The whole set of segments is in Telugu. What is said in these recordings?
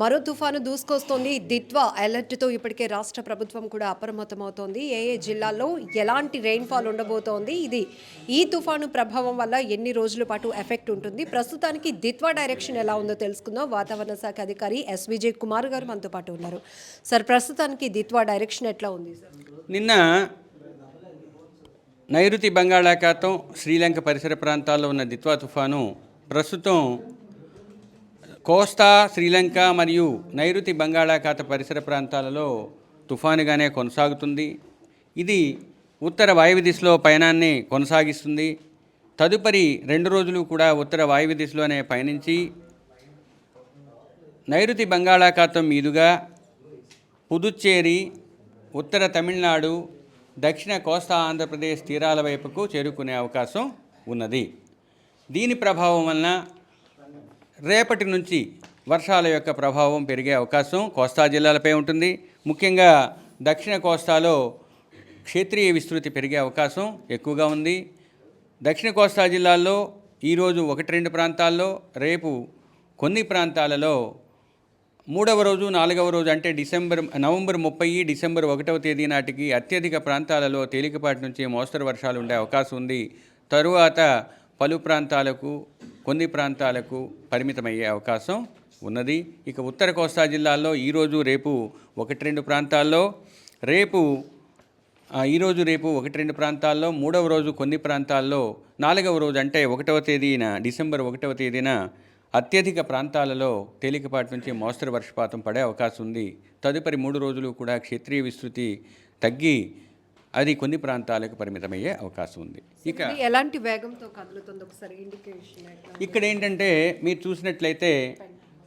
మరో తుఫాను దూసుకొస్తోంది. దిత్వా అలర్ట్తో ఇప్పటికే రాష్ట్ర ప్రభుత్వం కూడా అప్రమత్తమవుతోంది. ఏ ఏ జిల్లాల్లో ఎలాంటి రెయిన్ఫాల్ ఉండబోతోంది? ఇది ఈ తుఫాను ప్రభావం వల్ల ఎన్ని రోజుల పాటు ఎఫెక్ట్ ఉంటుంది? ప్రస్తుతానికి దిత్వా డైరెక్షన్ ఎలా ఉందో తెలుసుకుందాం. వాతావరణ శాఖ అధికారి ఎస్ విజయ్ కుమార్ గారు మనతో పాటు ఉన్నారు. సార్ ప్రస్తుతానికి దిత్వా డైరెక్షన్ ఎట్లా ఉంది? సార్ నిన్న నైరుతి బంగాళాఖాతం శ్రీలంక పరిసర ప్రాంతాల్లో ఉన్న దిత్వా తుఫాను ప్రస్తుతం కోస్తా శ్రీలంక మరియు నైరుతి బంగాళాఖాత పరిసర ప్రాంతాలలో తుఫానుగానే కొనసాగుతుంది. ఇది ఉత్తర వాయువ్య దిశలో పయనాన్ని కొనసాగిస్తుంది. తదుపరి రెండు రోజులు కూడా ఉత్తర వాయువ్య దిశలోనే పయనించి నైరుతి బంగాళాఖాతం మీదుగా పుదుచ్చేరి ఉత్తర తమిళనాడు దక్షిణ కోస్తా ఆంధ్రప్రదేశ్ తీరాల వైపుకు చేరుకునే అవకాశం ఉన్నది. దీని ప్రభావం వలన రేపటి నుంచి వర్షాల యొక్క ప్రభావం పెరిగే అవకాశం కోస్తా జిల్లాలపై ఉంటుంది. ముఖ్యంగా దక్షిణ కోస్తాలో క్షేత్రీయ విస్తృతి పెరిగే అవకాశం ఎక్కువగా ఉంది. దక్షిణ కోస్తా జిల్లాల్లో ఈరోజు ఒకటి రెండు ప్రాంతాల్లో రేపు కొన్ని ప్రాంతాలలో మూడవ రోజు నాలుగవ రోజు అంటే డిసెంబర్ నవంబర్ ముప్పై డిసెంబర్ ఒకటవ తేదీ నాటికి అత్యధిక ప్రాంతాలలో తేలికపాటి నుంచి మోస్తరు వర్షాలు ఉండే అవకాశం ఉంది. తరువాత పలు ప్రాంతాలకు కొన్ని ప్రాంతాలకు పరిమితమయ్యే అవకాశం ఉన్నది. ఇక ఉత్తర కోస్తా జిల్లాల్లో ఈరోజు రేపు ఒకటి రెండు ప్రాంతాల్లో రేపు ఈరోజు రేపు ఒకటి రెండు ప్రాంతాల్లో మూడవ రోజు కొన్ని ప్రాంతాల్లో నాలుగవ రోజు అంటే ఒకటవ తేదీన డిసెంబర్ ఒకటవ తేదీన అత్యధిక ప్రాంతాలలో తేలికపాటి నుంచి మోస్తరు వర్షపాతం పడే అవకాశం ఉంది. తదుపరి మూడు రోజులు కూడా క్షేత్రీయ విస్తృతి తగ్గి అది కొన్ని ప్రాంతాలకు పరిమితమయ్యే అవకాశం ఉంది. ఇక ఎలాంటి వేగంతో కదులుతుంది? ఒకసారి ఇండికేషన్ ఇక్కడ ఏంటంటే మీరు చూసినట్లయితే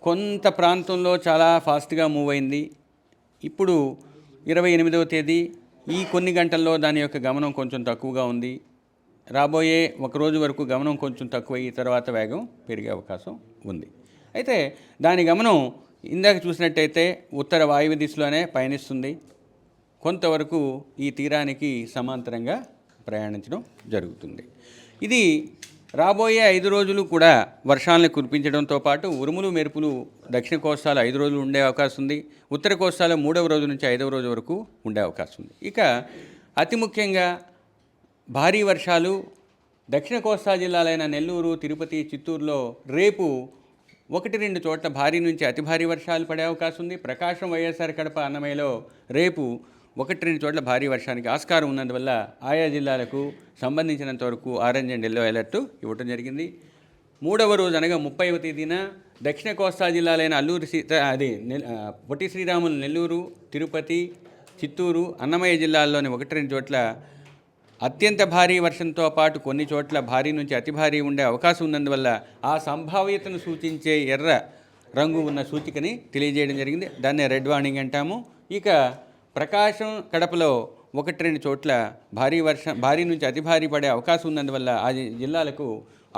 కొంత ప్రాంతంలో చాలా ఫాస్ట్గా మూవ్ అయింది. ఇప్పుడు ఇరవై ఎనిమిదవ తేదీ ఈ కొన్ని గంటల్లో దాని యొక్క గమనం కొంచెం తక్కువగా ఉంది. రాబోయే ఒక రోజు వరకు గమనం కొంచెం తక్కువ అయ్యి తర్వాత వేగం పెరిగే అవకాశం ఉంది. అయితే దాని గమనం ఇందాక చూసినట్టయితే ఉత్తర వాయువ్య దిశలోనే పయనిస్తుంది. కొంతవరకు ఈ తీరానికి సమాంతరంగా ప్రయాణించడం జరుగుతుంది. ఇది రాబోయే ఐదు రోజులు కూడా వర్షాలను కురిపించడంతో పాటు ఉరుములు మెరుపులు దక్షిణ కోస్తాలో ఐదు రోజులు ఉండే అవకాశం ఉంది. ఉత్తర కోస్తాలో మూడవ రోజు నుంచి ఐదవ రోజు వరకు ఉండే అవకాశం ఉంది. ఇక అతి ముఖ్యంగా భారీ వర్షాలు దక్షిణ కోస్తా జిల్లాలైన నెల్లూరు తిరుపతి చిత్తూరులో రేపు ఒకటి రెండు చోట్ల భారీ నుంచి అతి భారీ వర్షాలు పడే అవకాశం ఉంది. ప్రకాశం వైఎస్ఆర్ కడప అన్నమయ్యలో రేపు ఒకటి రెండు చోట్ల భారీ వర్షానికి ఆస్కారం ఉన్నందువల్ల ఆయా జిల్లాలకు సంబంధించినంత వరకు ఆరెంజ్ అండ్ ఎల్లో అలర్ట్ ఇవ్వటం జరిగింది. మూడవ రోజు అనగా ముప్పైవ తేదీన దక్షిణ కోస్తా జిల్లాలైన అల్లూరు సీత అది పొట్టి శ్రీరాములు నెల్లూరు తిరుపతి చిత్తూరు అన్నమయ్య జిల్లాల్లోని ఒకటి రెండు చోట్ల అత్యంత భారీ వర్షంతో పాటు కొన్ని చోట్ల భారీ నుంచి అతి భారీ ఉండే అవకాశం ఉన్నందువల్ల ఆ సంభావ్యతను సూచించే ఎర్ర రంగు ఉన్న సూచికని తెలియజేయడం జరిగింది. దాన్నే రెడ్ వార్నింగ్ అంటాము. ఇక ప్రకాశం కడపలో ఒకటి రెండు చోట్ల భారీ వర్షం భారీ నుంచి అతి భారీ పడే అవకాశం ఉన్నందువల్ల ఆ జిల్లాలకు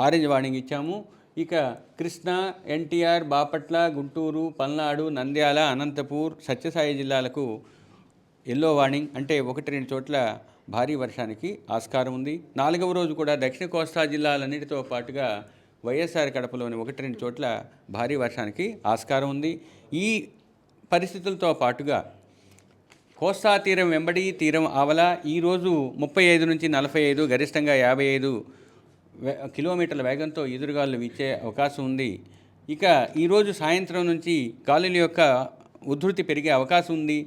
ఆరెంజ్ వార్నింగ్ ఇచ్చాము. ఇక కృష్ణా ఎన్టీఆర్ బాపట్ల గుంటూరు పల్నాడు నంద్యాల అనంతపూర్ సత్యసాయి జిల్లాలకు ఎల్లో వార్నింగ్ అంటే ఒకటి రెండు చోట్ల భారీ వర్షానికి ఆస్కారం ఉంది. నాలుగవ రోజు కూడా దక్షిణ కోస్తా జిల్లాలన్నిటితో పాటుగా వైఎస్ఆర్ కడపలోని ఒకటి రెండు చోట్ల భారీ వర్షానికి ఆస్కారం ఉంది. ఈ పరిస్థితులతో పాటుగా కోస్తా తీరం వెంబడి తీరం ఆవల ఈరోజు ముప్పై ఐదు నుంచి నలభై ఐదు గరిష్టంగా యాభై ఐదు కిలోమీటర్ల వేగంతో ఎదురుగాలు వీచే అవకాశం ఉంది. ఇక ఈరోజు సాయంత్రం నుంచి గాలుల యొక్క ఉధృతి పెరిగే అవకాశం ఉంది.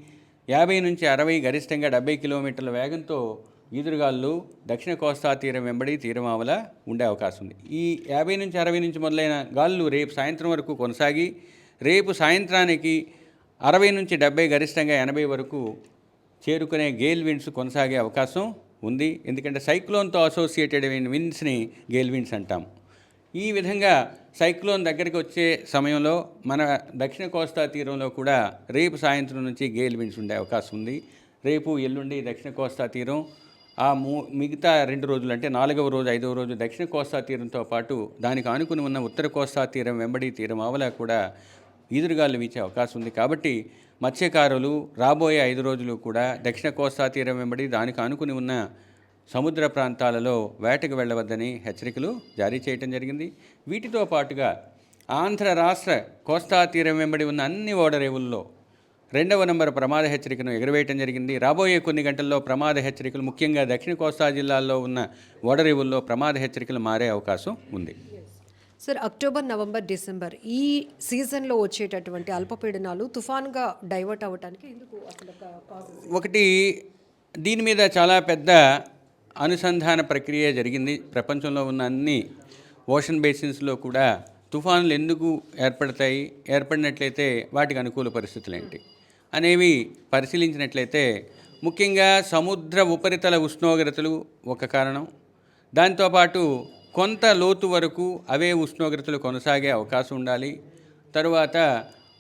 యాభై నుంచి అరవై గరిష్టంగా డెబ్బై కిలోమీటర్ల వేగంతో ఈదురుగాలు దక్షిణ కోస్తా తీరం వెంబడి తీరం ఆవల ఉండే అవకాశం ఉంది. ఈ యాభై నుంచి అరవై నుంచి మొదలైన గాలులు రేపు సాయంత్రం వరకు కొనసాగి రేపు సాయంత్రానికి అరవై నుంచి డెబ్బై గరిష్టంగా ఎనభై వరకు చేరుకునే గేల్ విండ్స్ కొనసాగే అవకాశం ఉంది. ఎందుకంటే సైక్లోన్తో అసోసియేటెడ్ అయిన విండ్స్ని గేల్ విండ్స్ అంటాం. ఈ విధంగా సైక్లోన్ దగ్గరికి వచ్చే సమయంలో మన దక్షిణ కోస్తా తీరంలో కూడా రేపు సాయంత్రం నుంచి గేల్ విండ్స్ ఉండే అవకాశం ఉంది. రేపు ఎల్లుండి దక్షిణ కోస్తా తీరం ఆ మూ మిగతా రెండు రోజులు అంటే నాలుగవ రోజు ఐదవ రోజు దక్షిణ కోస్తా తీరంతో పాటు దానికి ఆనుకుని ఉన్న ఉత్తర కోస్తా తీరం వెంబడి తీరం అవలా కూడా ఈదురుగాలు వీచే అవకాశం ఉంది. కాబట్టి మత్స్యకారులు రాబోయే ఐదు రోజులు కూడా దక్షిణ కోస్తా తీరం వెంబడి దానికి ఆనుకుని ఉన్న సముద్ర ప్రాంతాలలో వేటకు వెళ్ళవద్దని హెచ్చరికలు జారీ చేయటం జరిగింది. వీటితో పాటుగా ఆంధ్ర రాష్ట్ర కోస్తా తీరం వెంబడి ఉన్న అన్ని ఓడరేవుల్లో రెండవ నంబర్ ప్రమాద హెచ్చరికను ఎగురవేయటం జరిగింది. రాబోయే కొన్ని గంటల్లో ప్రమాద హెచ్చరికలు ముఖ్యంగా దక్షిణ కోస్తా జిల్లాల్లో ఉన్న ఓడరేవుల్లో ప్రమాద హెచ్చరికలు మారే అవకాశం ఉంది. సార్ అక్టోబర్ నవంబర్ డిసెంబర్ ఈ సీజన్లో వచ్చేటటువంటి అల్పపీడనాలు తుఫాన్గా డైవర్ట్ అవ్వటానికి ఎందుకు అసలు ఒకటి దీని మీద చాలా పెద్ద అనుసంధాన ప్రక్రియ జరిగింది. ప్రపంచంలో ఉన్న అన్ని ఓషన్ బేసిన్స్లో కూడా తుఫానులు ఎందుకు ఏర్పడతాయి ఏర్పడినట్లయితే వాటికి అనుకూల పరిస్థితులు ఏంటి అనేవి పరిశీలించినట్లయితే ముఖ్యంగా సముద్ర ఉపరితల ఉష్ణోగ్రతలు ఒక కారణం. దాంతోపాటు కొంత లోతు వరకు అవే ఉష్ణోగ్రతలు కొనసాగే అవకాశం ఉండాలి. తరువాత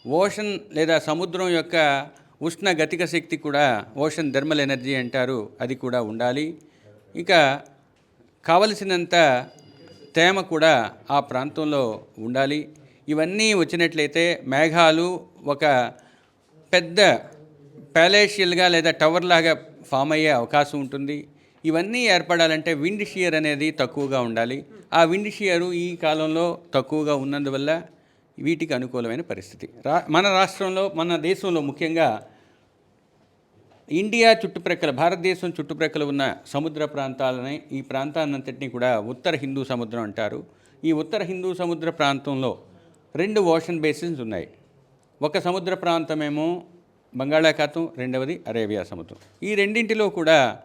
ఓషన్ లేదా సముద్రం యొక్క ఉష్ణ గతిక శక్తి కూడా ఓషన్ థర్మల్ ఎనర్జీ అంటారు అది కూడా ఉండాలి. ఇంకా కావలసినంత తేమ కూడా ఆ ప్రాంతంలో ఉండాలి. ఇవన్నీ వచ్చినట్లయితే మేఘాలు ఒక పెద్ద ప్యాలేషియల్గా లేదా టవర్ లాగా ఫామ్ అయ్యే అవకాశం ఉంటుంది. ఇవన్నీ ఏర్పడాలంటే విండ్ షియర్ అనేది తక్కువగా ఉండాలి. ఆ విండ్ షియరు ఈ కాలంలో తక్కువగా ఉన్నందువల్ల వీటికి అనుకూలమైన పరిస్థితి. రా మన రాష్ట్రంలో మన దేశంలో ముఖ్యంగా ఇండియా చుట్టుప్రక్కల భారతదేశం చుట్టుప్రక్కల ఉన్న సముద్ర ప్రాంతాలని ఈ ప్రాంతాన్నంతటినీ కూడా ఉత్తర హిందూ సముద్రం అంటారు. ఈ ఉత్తర హిందూ సముద్ర ప్రాంతంలో రెండు ఓషన్ బేసిన్స్ ఉన్నాయి. ఒక సముద్ర ప్రాంతమేమో బంగాళాఖాతం రెండవది అరేబియా సముద్రం. ఈ రెండింటిలో కూడా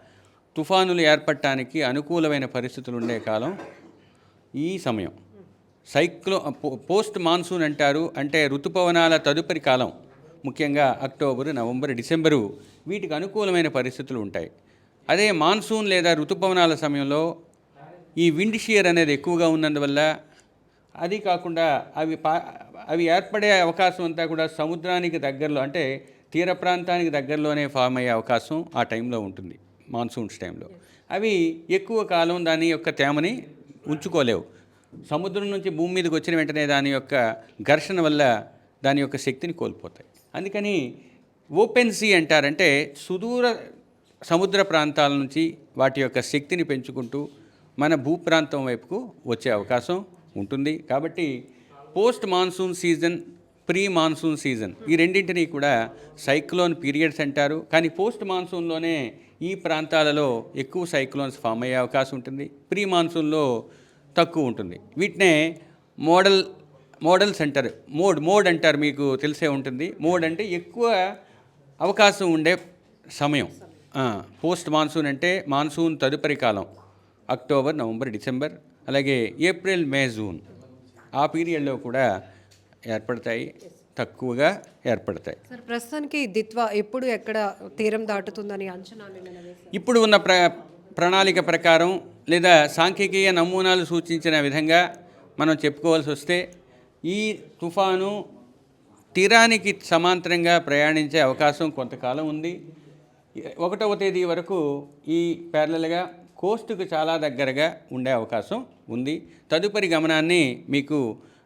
తుఫానులు ఏర్పడటానికి అనుకూలమైన పరిస్థితులు ఉండే కాలం ఈ సమయం. సైక్లో పో- పోస్ట్ మాన్సూన్ అంటారు. అంటే ఋతుపవనాల తదుపరి కాలం ముఖ్యంగా అక్టోబరు నవంబర్ డిసెంబరు వీటికి అనుకూలమైన పరిస్థితులు ఉంటాయి. అదే మాన్సూన్ లేదా ఋతుపవనాల సమయంలో ఈ విండ్ షియర్ అనేది ఎక్కువగా ఉన్నందువల్ల అది కాకుండా అవి పా అవి ఏర్పడే అవకాశం అంతా కూడా సముద్రానికి దగ్గరలో అంటే తీర ప్రాంతానికి దగ్గరలోనే ఫామ్ అయ్యే అవకాశం ఆ టైంలో ఉంటుంది. మాన్సూన్స్ టైంలో. అవి ఎక్కువ కాలం దాని యొక్క తేమని ఉంచుకోలేవు. సముద్రం నుంచి భూమి మీదకి వచ్చిన వెంటనే దాని యొక్క ఘర్షణ వల్ల దాని యొక్క శక్తిని కోల్పోతాయి. అందుకని ఓపెన్ సీ అంటారంటే సుదూర సముద్ర ప్రాంతాల నుంచి వాటి యొక్క శక్తిని పెంచుకుంటూ మన భూప్రాంతం వైపుకు వచ్చే అవకాశం ఉంటుంది. కాబట్టి post monsoon season pre monsoon season ఈ రెండింటినీ కూడా సైక్లోన్ పీరియడ్స్ అంటారు. కానీ పోస్ట్ మాన్సూన్లోనే ఈ ప్రాంతాలలో ఎక్కువ సైక్లోన్స్ ఫామ్ అయ్యే అవకాశం ఉంటుంది. ప్రీ మాన్సూన్లో తక్కువ ఉంటుంది. వీటినే మోడల్ మోడల్స్ అంటారు మోడ్ మోడ్ అంటారు మీకు తెలిసే ఉంటుంది. మోడ్ అంటే ఎక్కువ అవకాశం ఉండే సమయం. పోస్ట్ మాన్సూన్ అంటే మాన్సూన్ తదుపరి కాలం. అక్టోబర్ నవంబర్ డిసెంబర్ అలాగే ఏప్రిల్ మే జూన్. ఆ పీరియడ్లో కూడా ఏర్పడతాయి. తక్కువగా ఏర్పడతాయి. సార్ ప్రస్తుతానికి దిత్వా ఎప్పుడు ఎక్కడ తీరం దాటుతుందని వేశారా? ఇప్పుడు ఉన్న ప్ర ప్రణాళిక ప్రకారం లేదా సాంఖ్యికీయ నమూనాలు సూచించిన విధంగా మనం చెప్పుకోవాల్సి వస్తే ఈ తుఫాను తీరానికి సమాంతరంగా ప్రయాణించే అవకాశం కొంతకాలం ఉంది. ఒకటవ తేదీ వరకు ఈ ప్యారలల్గా కోస్టుకు చాలా దగ్గరగా ఉండే అవకాశం ఉంది. తదుపరి గమనాన్ని మీకు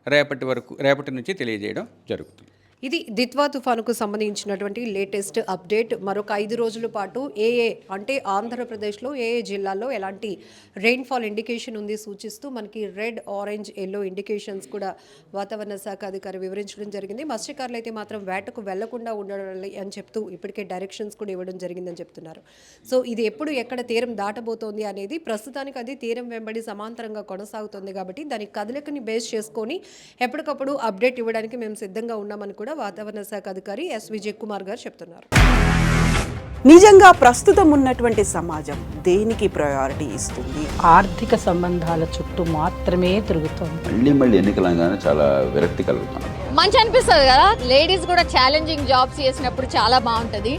రేపటి వరకు రేపటి నుంచి తెలియజేయడం జరుగుతుంది. ఇది దిత్వా తుఫానుకు సంబంధించినటువంటి లేటెస్ట్ అప్డేట్. మరొక ఐదు రోజుల పాటు ఏ ఏ అంటే ఆంధ్రప్రదేశ్లో ఏ ఏ జిల్లాల్లో ఎలాంటి రెయిన్ఫాల్ ఇండికేషన్ ఉంది సూచిస్తూ మనకి రెడ్ ఆరెంజ్ ఎల్లో ఇండికేషన్స్ కూడా వాతావరణ శాఖ అధికారి వివరించడం జరిగింది. మత్స్యకారులు అయితే మాత్రం వేటకు వెళ్ళకుండా ఉండాలి అని చెప్తూ ఇప్పటికే డైరెక్షన్స్ కూడా ఇవ్వడం జరిగిందని చెప్తున్నారు. సో ఇది ఎప్పుడు ఎక్కడ తీరం దాటబోతోంది అనేది ప్రస్తుతానికి అది తీరం వెంబడి సమాంతరంగా కొనసాగుతుంది కాబట్టి దాని కదలికని బేస్ చేసుకొని ఎప్పటికప్పుడు అప్డేట్ ఇవ్వడానికి మేము సిద్ధంగా ఉన్నామని కూడా వాతావరణ శాఖ అధికారి ఎస్ విజయ్ కుమార్ గారు చెప్తున్నారు. నిజంగా ప్రస్తుతం ఉన్నటువంటి సమాజం దేనికి ప్రయారిటీ ఇస్తుంది? ఆర్థిక సంబంధాల చుట్టూ మాత్రమే తిరుగుతోంది. మళ్ళీ మళ్ళీ ఎన్నికలంగానే చాలా విరక్తి మంచి అనిపిస్తుంది కదా? లేడీస్ కూడా ఛాలెంజింగ్ జాబ్స్ చేసినప్పుడు చాలా బాగుంటది.